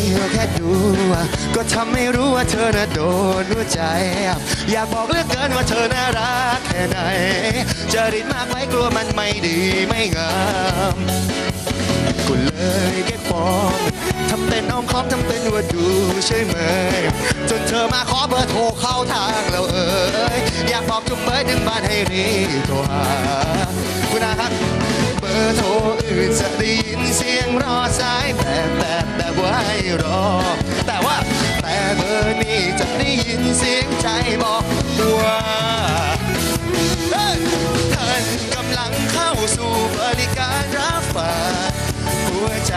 เดียวแค่ดู ก็ทำให้รู้ว่าเธอน่ะโดนหัวใจ อยากบอกเหลือเกินว่าเธอน่ารักแค่ไหนจะรีบมากไว้กลัวมันไม่ดีไม่งามก็เลยแค่ฟองทำเป็นอ้อมค้อมทำเป็นว่าดูใช่ไหม จนเธอมาขอเบอร์โทรเข้าทางเราเอ่ยอยากบอกจุ๊บเบยถึงบ้านให้รีโทรหาคุณอาครับ เบอร์โทรอื่นจะได้ยินเสียงรอสาย รอ แต่ว่าแต่เบอร์นี้จะได้ยินเสียงใจบอกว่าเฮ้ยท่านกำลังเข้าสู่บริการรับฝากหัวใจ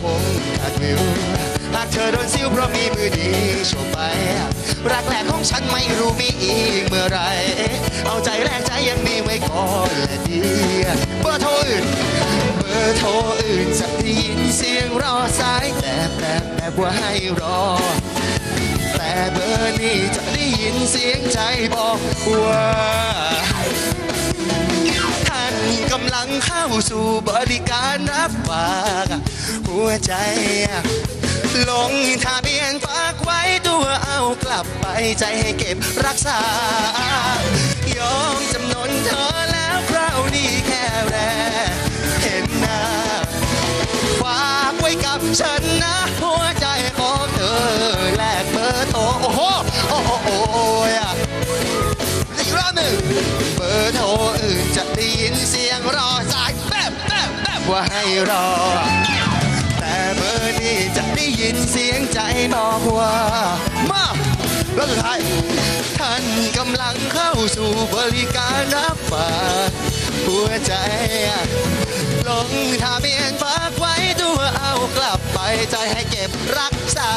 คงขาดวิวหากเธอโดนซิวเพราะมีมือดีโชว์ไปรักแรกของฉันไม่รู้มีอีกเมื่อไร เอาใจแรกใจยังมีไว้ก่อนและดีเบอร์โทรอื่นเบอร์โทรอื่นจะได้ยินเสียงรอสายแต่แต่แบบว่าให้รอ แต่เบอร์นี้จะได้ยินเสียงใจบอกว่า สู่บริการรับฝากหัวใจ ลงทะเบียนฝากไว้ตัวเอากลับไปใจให้เก็บรักษายอมจำนนเธอแล้วคราวนี้แค่แรกเห็นหน้าฝากไว้กับฉันนะ หัวใจของเธอแลกเบอร์โทรโอ้โหโอ้โหโอ้ยอะอีกรอบหนึ่งเบอร์โทรอื่นจะได้ยิน ว่าให้รอ แต่เบอร์นี้จะได้ยินเสียงใจบอกว่า มาแล้วสุดท้าย ท่านกำลังเข้าสู่บริการรับฝากหัวใจ ลงทะเบียนฝากไว้ตัวเอากลับไปใจให้เก็บรักษา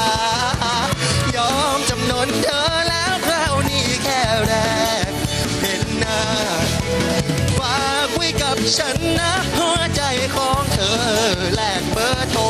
ยอมจำนนเธอแล้วคราวนี้แค่แรก เห็นหน้าฝากไว้กับฉันนะ แลกเบอร์โทร